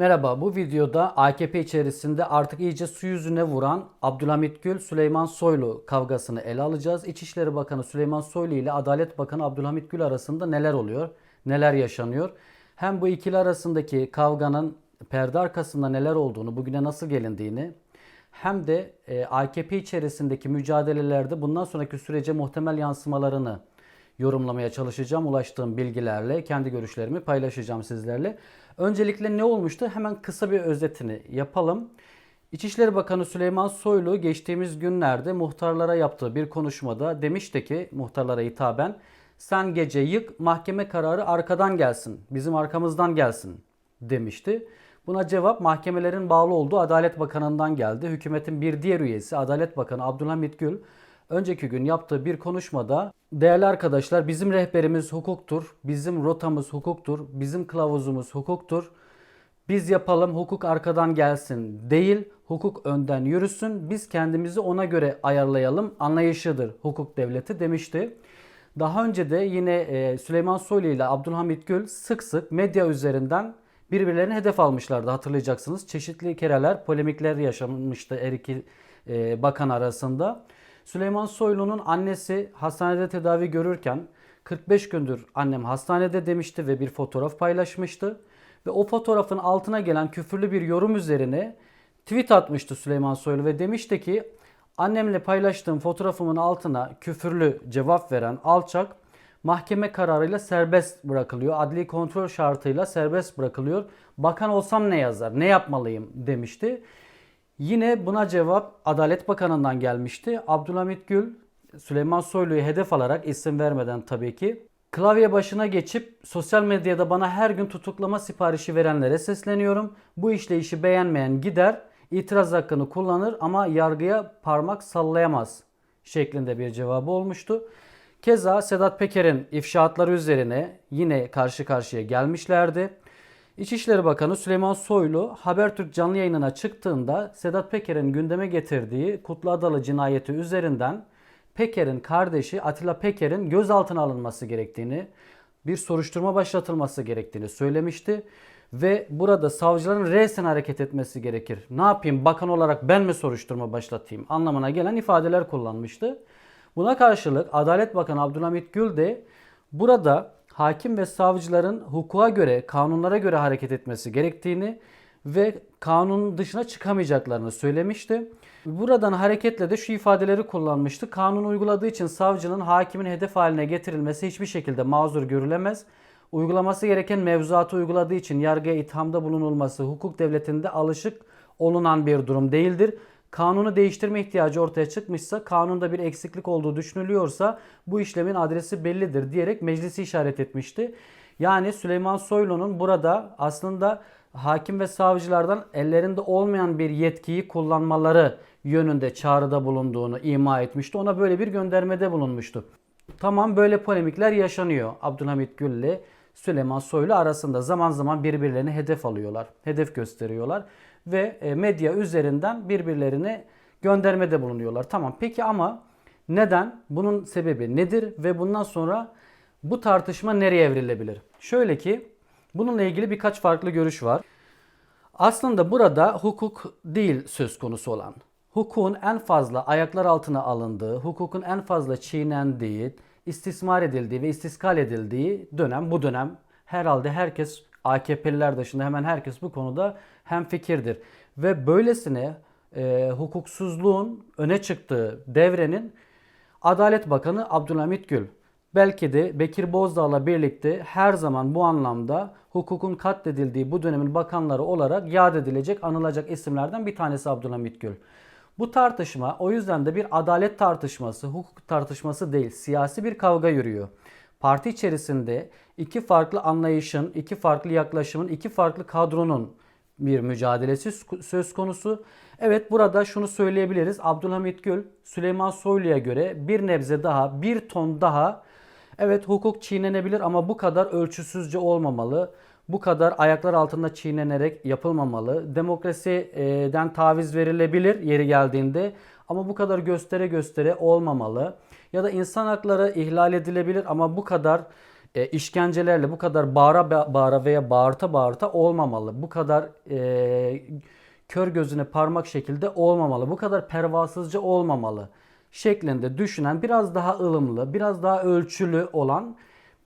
Merhaba, bu videoda AKP içerisinde artık iyice su yüzüne vuran Abdülhamit Gül, Süleyman Soylu kavgasını ele alacağız. İçişleri Bakanı Süleyman Soylu ile Adalet Bakanı Abdülhamit Gül arasında neler oluyor, neler yaşanıyor? Hem bu ikili arasındaki kavganın perde arkasında neler olduğunu, bugüne nasıl gelindiğini, hem de e, AKP içerisindeki mücadelelerde bundan sonraki sürece muhtemel yansımalarını yorumlamaya çalışacağım. Ulaştığım bilgilerle kendi görüşlerimi paylaşacağım sizlerle. Öncelikle ne olmuştu? Hemen kısa bir özetini yapalım. İçişleri Bakanı Süleyman Soylu geçtiğimiz günlerde muhtarlara yaptığı bir konuşmada demişti ki muhtarlara hitaben sen gece yık mahkeme kararı arkadan gelsin. Bizim arkamızdan gelsin demişti. Buna cevap mahkemelerin bağlı olduğu Adalet Bakanı'ndan geldi. Hükümetin bir diğer üyesi Adalet Bakanı Abdülhamit Gül önceki gün yaptığı bir konuşmada değerli arkadaşlar bizim rehberimiz hukuktur, bizim rotamız hukuktur, bizim kılavuzumuz hukuktur. Biz yapalım hukuk arkadan gelsin değil, hukuk önden yürüsün. Biz kendimizi ona göre ayarlayalım anlayışıdır hukuk devleti demişti. Daha önce de yine e, Süleyman Soylu ile Abdülhamit Gül sık sık medya üzerinden birbirlerini hedef almışlardı hatırlayacaksınız. Çeşitli kereler, polemikler yaşanmıştı her iki e, bakan arasında. Süleyman Soylu'nun annesi hastanede tedavi görürken 45 gündür annem hastanede demişti ve bir fotoğraf paylaşmıştı. Ve o fotoğrafın altına gelen küfürlü bir yorum üzerine tweet atmıştı Süleyman Soylu ve demişti ki annemle paylaştığım fotoğrafımın altına küfürlü cevap veren alçak mahkeme kararıyla serbest bırakılıyor. Adli kontrol şartıyla serbest bırakılıyor. Bakan olsam ne yazar, ne yapmalıyım demişti. Yine buna cevap Adalet Bakanı'ndan gelmişti. Abdülhamit Gül, Süleyman Soylu'yu hedef alarak isim vermeden tabii ki klavye başına geçip sosyal medyada bana her gün tutuklama siparişi verenlere sesleniyorum. Bu işleyişi beğenmeyen gider, itiraz hakkını kullanır ama yargıya parmak sallayamaz şeklinde bir cevabı olmuştu. Keza Sedat Peker'in ifşaatları üzerine yine karşı karşıya gelmişlerdi. İçişleri Bakanı Süleyman Soylu Habertürk canlı yayınına çıktığında Sedat Peker'in gündeme getirdiği Kutlu Adalı cinayeti üzerinden Peker'in kardeşi Atilla Peker'in gözaltına alınması gerektiğini, bir soruşturma başlatılması gerektiğini söylemişti. Ve burada savcıların resen hareket etmesi gerekir. Ne yapayım bakan olarak ben mi soruşturma başlatayım anlamına gelen ifadeler kullanmıştı. Buna karşılık Adalet Bakanı Abdülhamit Gül de burada hakim ve savcıların hukuka göre, kanunlara göre hareket etmesi gerektiğini ve kanunun dışına çıkamayacaklarını söylemişti. Buradan hareketle de şu ifadeleri kullanmıştı. Kanun uyguladığı için savcının hakimin hedef haline getirilmesi hiçbir şekilde mazur görülemez. Uygulaması gereken mevzuatı uyguladığı için yargıya ithamda bulunulması hukuk devletinde alışık olunan bir durum değildir. Kanunu değiştirme ihtiyacı ortaya çıkmışsa, kanunda bir eksiklik olduğu düşünülüyorsa bu işlemin adresi bellidir diyerek meclisi işaret etmişti. Yani Süleyman Soylu'nun burada aslında hakim ve savcılardan ellerinde olmayan bir yetkiyi kullanmaları yönünde çağrıda bulunduğunu ima etmişti. Ona böyle bir göndermede bulunmuştu. Tamam böyle polemikler yaşanıyor. Abdülhamit Gül ile Süleyman Soylu arasında zaman zaman birbirlerini hedef alıyorlar. Hedef gösteriyorlar ve e, medya üzerinden birbirlerine göndermede bulunuyorlar. Tamam peki ama neden? Bunun sebebi nedir ve bundan sonra bu tartışma nereye evrilebilir? Şöyle ki bununla ilgili birkaç farklı görüş var. Aslında burada hukuk değil söz konusu olan. Hukukun en fazla ayaklar altına alındığı, hukukun en fazla çiğnendiği, istismar edildiği ve istiskal edildiği dönem bu dönem. Herhalde herkes AKP'liler dışında hemen herkes bu konuda hem fikirdir. Ve böylesine e, hukuksuzluğun öne çıktığı devrenin Adalet Bakanı Abdülhamit Gül. Belki de Bekir Bozdağ'la birlikte her zaman bu anlamda hukukun katledildiği bu dönemin bakanları olarak yad edilecek, anılacak isimlerden bir tanesi Abdülhamit Gül. Bu tartışma o yüzden de bir adalet tartışması, hukuk tartışması değil, siyasi bir kavga yürüyor. Parti içerisinde iki farklı anlayışın, iki farklı yaklaşımın, iki farklı kadronun bir mücadelesi söz konusu. Evet burada şunu söyleyebiliriz. Abdülhamit Gül, Süleyman Soylu'ya göre bir nebze daha, bir ton daha evet hukuk çiğnenebilir ama bu kadar ölçüsüzce olmamalı. Bu kadar ayaklar altında çiğnenerek yapılmamalı. Demokrasiden taviz verilebilir yeri geldiğinde ama bu kadar göstere göstere olmamalı. Ya da insan hakları ihlal edilebilir ama bu kadar e, işkencelerle bu kadar bağıra ba- bağıra veya bağırta bağırta olmamalı. Bu kadar e, kör gözüne parmak şekilde olmamalı. Bu kadar pervasızca olmamalı şeklinde düşünen biraz daha ılımlı, biraz daha ölçülü olan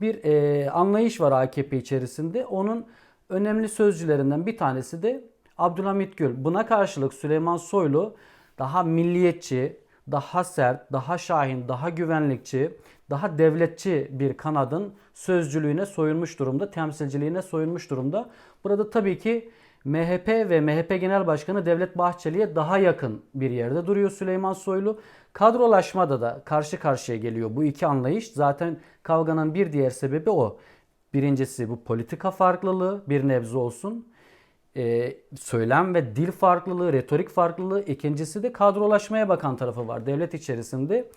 bir e, anlayış var AKP içerisinde. Onun önemli sözcülerinden bir tanesi de Abdülhamit Gül. Buna karşılık Süleyman Soylu daha milliyetçi, daha sert, daha şahin, daha güvenlikçi, daha devletçi bir kanadın sözcülüğüne soyunmuş durumda, temsilciliğine soyunmuş durumda. Burada tabii ki MHP ve MHP Genel Başkanı Devlet Bahçeli'ye daha yakın bir yerde duruyor Süleyman Soylu. Kadrolaşmada da karşı karşıya geliyor bu iki anlayış. Zaten kavganın bir diğer sebebi o. Birincisi bu politika farklılığı bir nebze olsun. Ee, söylem ve dil farklılığı, retorik farklılığı. İkincisi de kadrolaşmaya bakan tarafı var devlet içerisinde.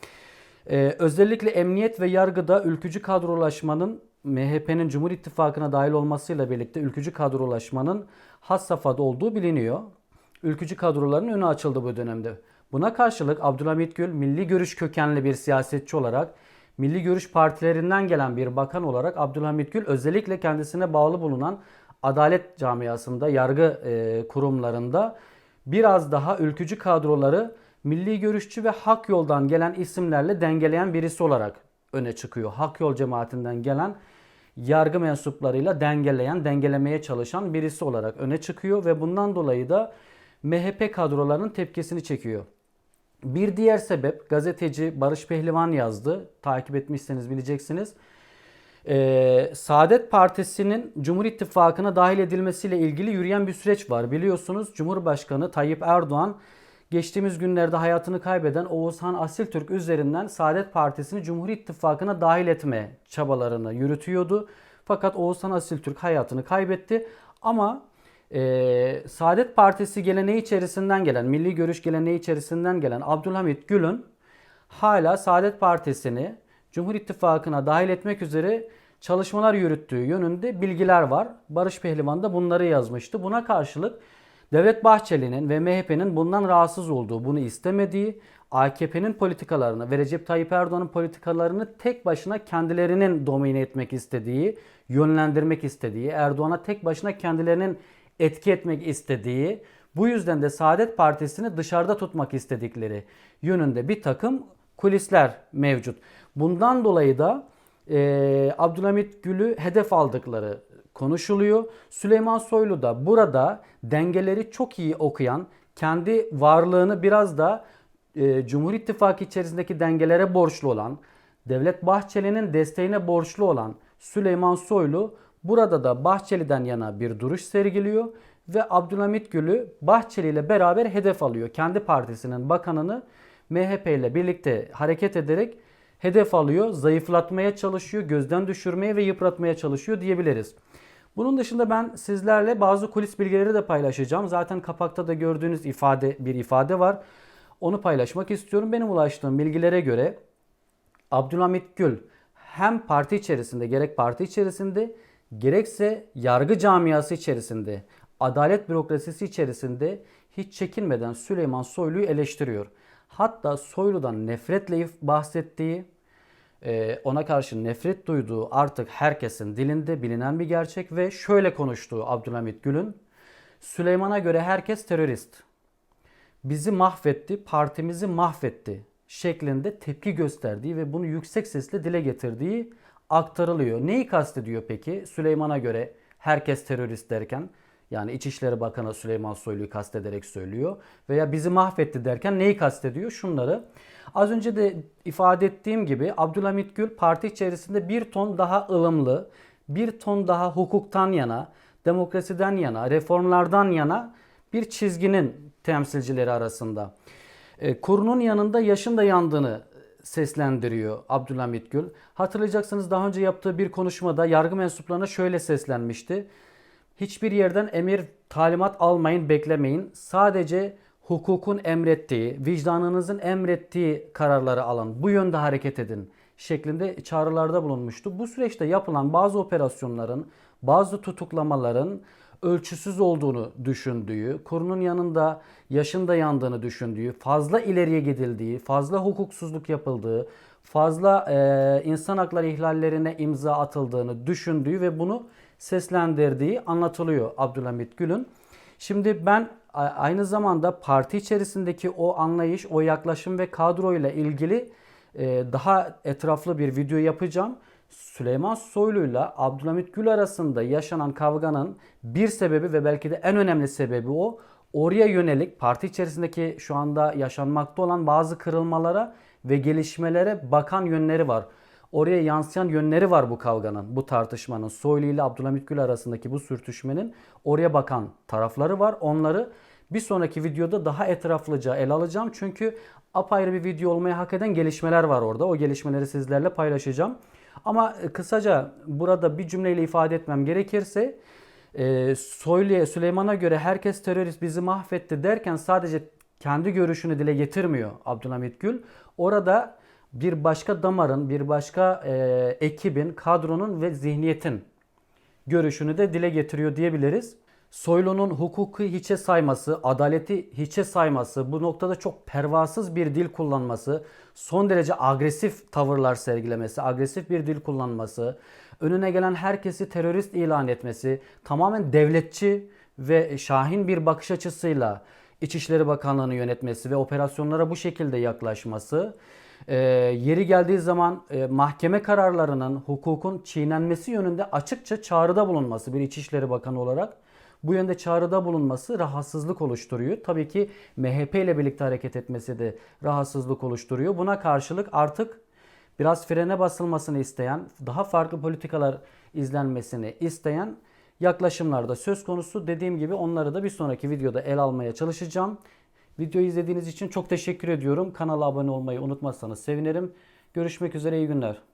Ee, özellikle emniyet ve yargıda ülkücü kadrolaşmanın MHP'nin Cumhur İttifakı'na dahil olmasıyla birlikte ülkücü kadrolaşmanın has safhada olduğu biliniyor. Ülkücü kadroların önü açıldı bu dönemde. Buna karşılık Abdülhamit Gül milli görüş kökenli bir siyasetçi olarak milli görüş partilerinden gelen bir bakan olarak Abdülhamit Gül özellikle kendisine bağlı bulunan adalet camiasında, yargı e, kurumlarında biraz daha ülkücü kadroları milli görüşçü ve hak yoldan gelen isimlerle dengeleyen birisi olarak öne çıkıyor. Hak yol cemaatinden gelen yargı mensuplarıyla dengeleyen, dengelemeye çalışan birisi olarak öne çıkıyor ve bundan dolayı da MHP kadrolarının tepkisini çekiyor. Bir diğer sebep gazeteci Barış Pehlivan yazdı. Takip etmişseniz bileceksiniz. Ee, Saadet Partisi'nin Cumhur İttifakı'na dahil edilmesiyle ilgili yürüyen bir süreç var. Biliyorsunuz Cumhurbaşkanı Tayyip Erdoğan geçtiğimiz günlerde hayatını kaybeden Oğuzhan Asiltürk üzerinden Saadet Partisi'ni Cumhur İttifakı'na dahil etme çabalarını yürütüyordu. Fakat Oğuzhan Asiltürk hayatını kaybetti. Ama e, Saadet Partisi geleneği içerisinden gelen, milli görüş geleneği içerisinden gelen Abdülhamit Gül'ün hala Saadet Partisi'ni Cumhur İttifakı'na dahil etmek üzere çalışmalar yürüttüğü yönünde bilgiler var. Barış Pehlivan da bunları yazmıştı. Buna karşılık Devlet Bahçeli'nin ve MHP'nin bundan rahatsız olduğu, bunu istemediği, AKP'nin politikalarını ve Recep Tayyip Erdoğan'ın politikalarını tek başına kendilerinin domine etmek istediği, yönlendirmek istediği, Erdoğan'a tek başına kendilerinin etki etmek istediği, bu yüzden de Saadet Partisi'ni dışarıda tutmak istedikleri yönünde bir takım kulisler mevcut. Bundan dolayı da e, Abdülhamit Gül'ü hedef aldıkları konuşuluyor. Süleyman Soylu da burada dengeleri çok iyi okuyan, kendi varlığını biraz da e, Cumhur İttifakı içerisindeki dengelere borçlu olan, Devlet Bahçeli'nin desteğine borçlu olan Süleyman Soylu burada da Bahçeli'den yana bir duruş sergiliyor ve Abdülhamit Gül'ü Bahçeli ile beraber hedef alıyor. Kendi partisinin bakanını MHP ile birlikte hareket ederek hedef alıyor, zayıflatmaya çalışıyor, gözden düşürmeye ve yıpratmaya çalışıyor diyebiliriz. Bunun dışında ben sizlerle bazı kulis bilgileri de paylaşacağım. Zaten kapakta da gördüğünüz ifade bir ifade var. Onu paylaşmak istiyorum. Benim ulaştığım bilgilere göre Abdülhamit Gül hem parti içerisinde gerek parti içerisinde gerekse yargı camiası içerisinde, adalet bürokrasisi içerisinde hiç çekinmeden Süleyman Soylu'yu eleştiriyor. Hatta Soylu'dan nefretle bahsettiği, e, ona karşı nefret duyduğu artık herkesin dilinde bilinen bir gerçek ve şöyle konuştuğu Abdülhamit Gül'ün Süleyman'a göre herkes terörist. Bizi mahvetti, partimizi mahvetti şeklinde tepki gösterdiği ve bunu yüksek sesle dile getirdiği aktarılıyor. Neyi kastediyor peki? Süleyman'a göre herkes terörist derken yani İçişleri Bakanı Süleyman Soylu'yu kastederek söylüyor. Veya bizi mahvetti derken neyi kastediyor? Şunları. Az önce de ifade ettiğim gibi Abdülhamit Gül parti içerisinde bir ton daha ılımlı, bir ton daha hukuktan yana, demokrasiden yana, reformlardan yana bir çizginin temsilcileri arasında. E, kurunun yanında yaşın da yandığını seslendiriyor Abdülhamit Gül. Hatırlayacaksınız daha önce yaptığı bir konuşmada yargı mensuplarına şöyle seslenmişti. Hiçbir yerden emir, talimat almayın, beklemeyin. Sadece hukukun emrettiği, vicdanınızın emrettiği kararları alın. Bu yönde hareket edin şeklinde çağrılarda bulunmuştu. Bu süreçte yapılan bazı operasyonların, bazı tutuklamaların ölçüsüz olduğunu düşündüğü, kurunun yanında yaşın da yandığını düşündüğü, fazla ileriye gidildiği, fazla hukuksuzluk yapıldığı, fazla e, insan hakları ihlallerine imza atıldığını düşündüğü ve bunu seslendirdiği anlatılıyor Abdülhamit Gül'ün. Şimdi ben aynı zamanda parti içerisindeki o anlayış, o yaklaşım ve kadroyla ilgili e, daha etraflı bir video yapacağım. Süleyman Soylu ile Abdülhamit Gül arasında yaşanan kavganın bir sebebi ve belki de en önemli sebebi o. Oraya yönelik parti içerisindeki şu anda yaşanmakta olan bazı kırılmalara ve gelişmelere bakan yönleri var. Oraya yansıyan yönleri var bu kavganın, bu tartışmanın. Soylu ile Abdülhamit Gül arasındaki bu sürtüşmenin oraya bakan tarafları var. Onları bir sonraki videoda daha etraflıca ele alacağım. Çünkü apayrı bir video olmaya hak eden gelişmeler var orada. O gelişmeleri sizlerle paylaşacağım. Ama e, kısaca burada bir cümleyle ifade etmem gerekirse e, Soylu'ya, Süleyman'a göre herkes terörist bizi mahvetti derken sadece kendi görüşünü dile getirmiyor Abdülhamit Gül. Orada bir başka damarın, bir başka e, ekibin, kadronun ve zihniyetin görüşünü de dile getiriyor diyebiliriz. Soylu'nun hukuku hiçe sayması, adaleti hiçe sayması, bu noktada çok pervasız bir dil kullanması, son derece agresif tavırlar sergilemesi, agresif bir dil kullanması, önüne gelen herkesi terörist ilan etmesi, tamamen devletçi ve şahin bir bakış açısıyla İçişleri Bakanlığı'nı yönetmesi ve operasyonlara bu şekilde yaklaşması, e, yeri geldiği zaman e, mahkeme kararlarının, hukukun çiğnenmesi yönünde açıkça çağrıda bulunması bir İçişleri Bakanı olarak bu yönde çağrıda bulunması rahatsızlık oluşturuyor. Tabii ki MHP ile birlikte hareket etmesi de rahatsızlık oluşturuyor. Buna karşılık artık biraz frene basılmasını isteyen, daha farklı politikalar izlenmesini isteyen yaklaşımlarda söz konusu. Dediğim gibi onları da bir sonraki videoda el almaya çalışacağım. Videoyu izlediğiniz için çok teşekkür ediyorum. Kanala abone olmayı unutmazsanız sevinirim. Görüşmek üzere iyi günler.